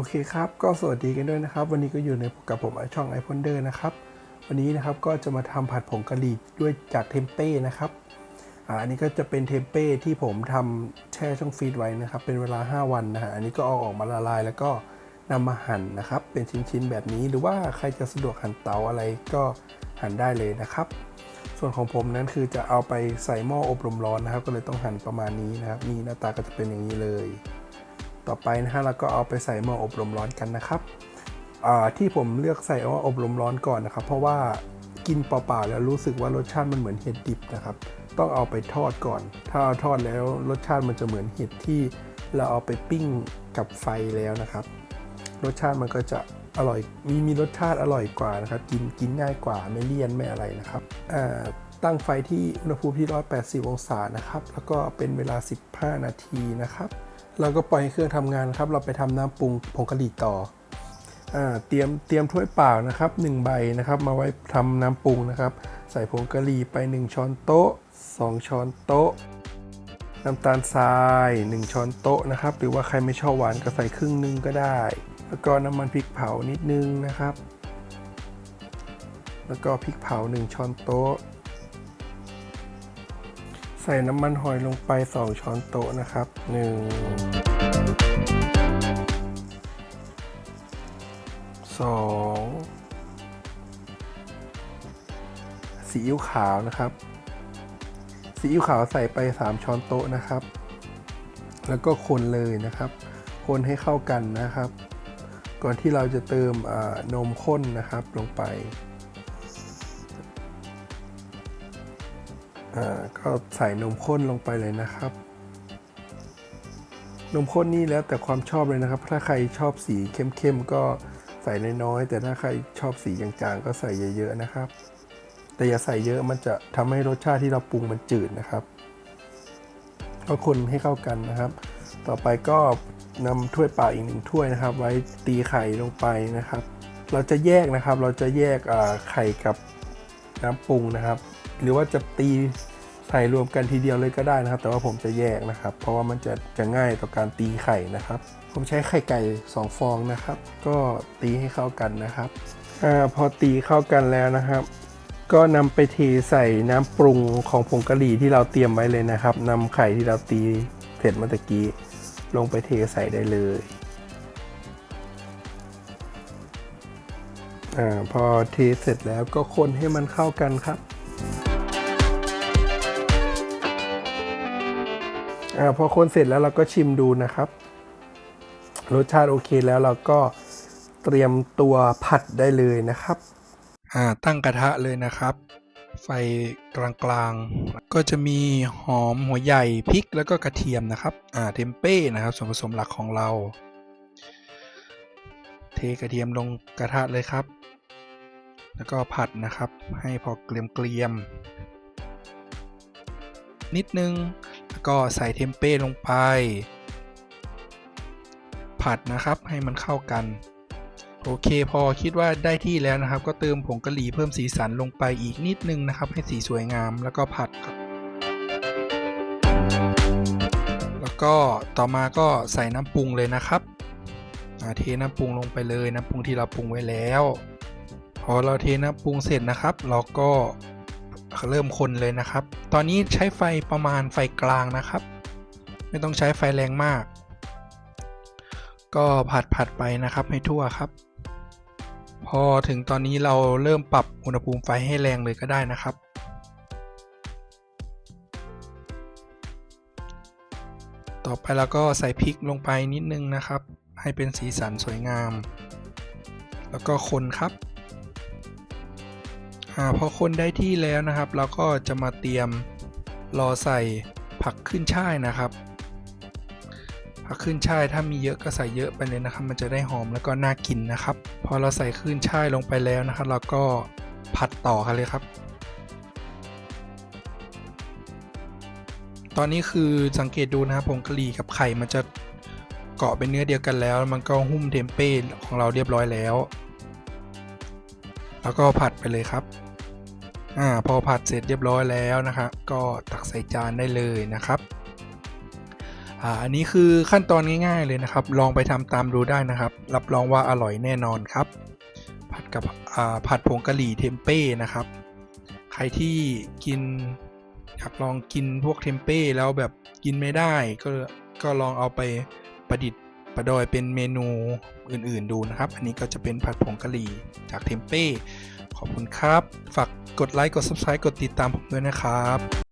โอเคครับ ก็สวัสดีกันด้วยนะครับ วันนี้ก็อยู่ในกับผมช่องไอพอนเดอร์นะครับ วันนี้นะครับก็จะมาทำผัดผงกะหรี่ด้วยจากเทมเป้นะครับอันนี้ก็จะเป็นเทมเป้ที่ผมทำแช่ช่องฟรีซไว้นะครับ เป็นเวลา 5 วันนะฮะอันนี้ก็เอาออกมาละลาย แล้วก็นำมาหั่นนะครับ เป็นชิ้นๆแบบนี้ หรือว่าใครจะสะดวกหั่นเตาอะไรก็หั่นได้เลยนะครับ ส่วนของผมนั้นคือจะเอาไปใส่หม้ออบลมร้อนนะครับ ก็เลยต้องหั่นประมาณนี้นะครับ นี่หน้าตาก็จะเป็นอย่างนี้เลย ต่อไปนะฮะเราก็เอาไปใส่หม้ออบลมร้อนกันนะครับที่ผมเลือกใส่หม้ออบลมร้อนก่อนนะครับ เพราะว่ากินเปล่าๆแล้วรู้สึกว่ารสชาติมันเหมือนเห็ดดิบนะครับ ต้องเอาไปทอดก่อน ถ้าเอาทอดแล้วรสชาติมันจะเหมือนเห็ดที่เราเอาไปปิ้งกับไฟแล้วนะครับ รสชาติมันก็จะอร่อยมีมีรสชาติอร่อยกว่านะครับกินกินง่ายกว่าไม่เลี่ยนไม่อะไรนะครับตั้งไฟที่อุณหภูมิที่ 180 องศานะครับ แล้วก็เป็นเวลา 15 นาทีนะครับ เราก็ปล่อยให้เครื่องทำงานครับ เราไปทำน้ำปรุงผงกะหรี่ต่ออเตรียมเตรียมถ้วยเปล่านะครับ1ใบนะครับ มาไว้ทำน้ำปรุงนะครับ ใส่ผงกะหรี่ไป 1 ช้อนโต๊ะ 2 ช้อนโต๊ะ น้ำตาลทราย 1 ช้อนโต๊ะนะครับ หรือว่าใครไม่ชอบหวานก็ใส่ครึ่งหนึงก็ได้ แล้วก็น้ำมันพริกเผานิดนึงนะครับ แล้วก็พริกเผา 1 ช้อนโต๊ะ ใส่น้ำมันหอยลงไป 2 ช้อนโต๊ะนะครับ 1 2ซีอิ๊วขาวนะครับซีอิ๊วขาวใส่ไป 3 ช้อนโต๊ะนะครับ แล้วก็คนเลยนะครับ คนให้เข้ากันนะครับ ก่อนที่เราจะเติมนมข้นนะครับลงไป อ่าก็ใส่นมข้นลงไปเลยนะครับ นมข้นนี่แล้วแต่ความชอบเลยนะครับ ถ้าใครชอบสีเข้มๆก็ใส่น้อยๆแต่ถ้าใครชอบสีจางๆ ก็ใส่เยอะๆนะครับ แต่อย่าใส่เยอะมันจะทำให้รสชาติที่เราปรุงมันจืดนะครับก็คนให้เข้ากันนะครับ ต่อไปก็นำถ้วยเปล่าอีกหนึ่งถ้วยนะครับ ไว้ตีไข่ลงไปนะครับ เราจะแยกนะครับ เราจะแยกไข่กับน้ำปรุงนะครับ หรือว่าจะตีใส่รวมกันทีเดียวเลยก็ได้นะครับ แต่ว่าผมจะแยกนะครับ เพราะว่ามันจะจะง่ายต่อการตีไข่นะครับ ผมใช้ไข่ไก่ 2 ฟองนะครับ ก็ตีให้เข้ากันนะครับอพอตีเข้ากันแล้วนะครับ ก็นำไปเทใส่น้ำปรุงของผงกะหรี่ที่เราเตรียมไว้เลยนะครับนำไข่ที่เราตีเสร็จเมื่อตะกี้ ลงไปเทใส่ได้เลยอพอเทเสร็จแล้วก็คนให้มันเข้ากันครับ อาพอคนเสร็จแล้วเราก็ชิมดูนะครับ รสชาติโอเคแล้วเราก็เตรียมตัวผัดได้เลยนะครับอ่าตั้งกระทะเลยนะครับ ไฟกลางๆ ก็จะมีหอมหัวใหญ่พริกแล้วก็กระเทียมนะครับอ่าเทมเป้นะครับ ส่วนผสมหลักของเรา เทกระเทียมลงกระทะเลยครับ แล้วก็ผัดนะครับ ให้พอเกรียมๆนิดนึง ก็ใส่เทมเป้ลงไป ผัดนะครับให้มันเข้ากัน โอเคพอคิดว่าได้ที่แล้วนะครับ ก็เติมผงกะหรี่เพิ่มสีสันลงไปอีกนิดนึงนะครับ ให้สีสวยงามแล้วก็ผัดครับแล้วก็ต่อมาก็ใส่น้ำปรุงเลยนะครับเทน้ำปรุงลงไปเลยน้ำปรุงที่เราปรุงไว้แล้ว พอเราเทน้ำปรุงเสร็จนะครับ เราก็ เริ่มคนเลยนะครับ ตอนนี้ใช้ไฟประมาณไฟกลางนะครับ ไม่ต้องใช้ไฟแรงมาก ก็ผัดผัดไปนะครับให้ทั่วครับ พอถึงตอนนี้เราเริ่มปรับอุณหภูมิไฟให้แรงเลยก็ได้นะครับ ต่อไปเราก็ใส่พริกลงไปนิดนึงนะครับ ให้เป็นสีสันสวยงาม แล้วก็คนครับ อาพอคนได้ที่แล้วนะครับ เราก็จะมาเตรียมรอใส่ผักขึ้นช่ายนะครับ ผักขึ้นช่ายถ้ามีเยอะก็ใส่เยอะไปเลยนะครับ มันจะได้หอมแล้วก็น่ากินนะครับ พอเราใส่ขึ้นช่ายลงไปแล้วนะครับ เราก็ผัดต่อกันเลยครับ ตอนนี้คือสังเกตดูนะครับผงกะหรี่กับไข่มันจะเกาะเป็นเนื้อเดียวกันแล้ว มันก็หุ้มเทมเป้ของเราเรียบร้อยแล้ว แล้วก็ผัดไปเลยครับอ่าพอผัดเสร็จเรียบร้อยแล้วนะครับ ก็ตักใส่จานได้เลยนะครับอ่าอันนี้คือขั้นตอนง่ายๆเลยนะครับ ลองไปทำตามดูได้นะครับ รับรองว่าอร่อยแน่นอนครับ ผัดกับอ่าผัดผงกะหรี่เทมเป้นะครับ ใครที่กินอยากลองกินพวกเทมเป้แล้วแบบกินไม่ได้ก็ก็ลองเอาไปประดิษฐ์ ประดอยเป็นเมนูอื่นๆดูนะครับ อันนี้ก็จะเป็นผัดผงกะหรี่จากเทมเป้ ขอบคุณครับ ฝากกดไลค์ กด subscribe กดติดตามผมด้วยนะครับ